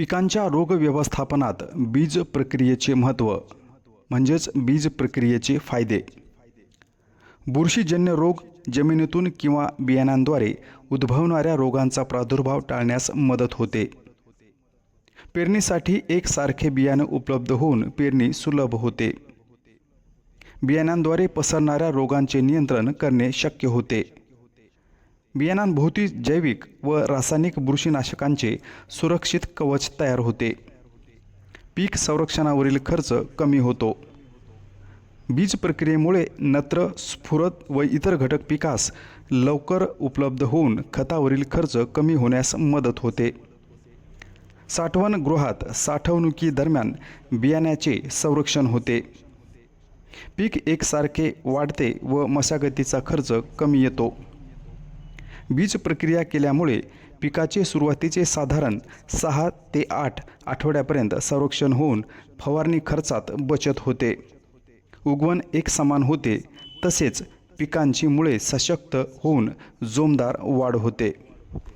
पिकांच्या रोग व्यवस्थापनात बीज प्रक्रियेचे महत्त्व म्हणजेच बीज प्रक्रियेचे फायदे. बुरशीजन्य रोग जमिनीतून किंवा बियाणांद्वारे उद्भवणाऱ्या रोगांचा प्रादुर्भाव टाळण्यास मदत होते. पेरणीसाठी एकसारखे बियाणं उपलब्ध होऊन पेरणी सुलभ होते. बियाणांद्वारे पसरणाऱ्या रोगांचे नियंत्रण करणे शक्य होते. बियाणांभोवती जैविक व रासायनिक बुरशीनाशकांचे सुरक्षित कवच तयार होते. पीक संरक्षणावरील खर्च कमी होतो. बीज प्रक्रियेमुळे नत्र स्फुरत व इतर घटक पिकास लवकर उपलब्ध होऊन खतावरील खर्च कमी होण्यास मदत होते. साठवण गृहात साठवणुकीदरम्यान बियाण्याचे संरक्षण होते. पीक एकसारखे वाढते व मशागतीचा खर्च कमी येतो. बीज प्रक्रिया केल्यामुळे पिकाचे सुरुवातीचे साधारण सहा ते आठ आठवड्यापर्यंत संरक्षण होऊन फवारणी खर्चात बचत होते. उगवण एक समान होते तसेच पिकांची मुळे सशक्त होऊन जोमदार वाढ होते.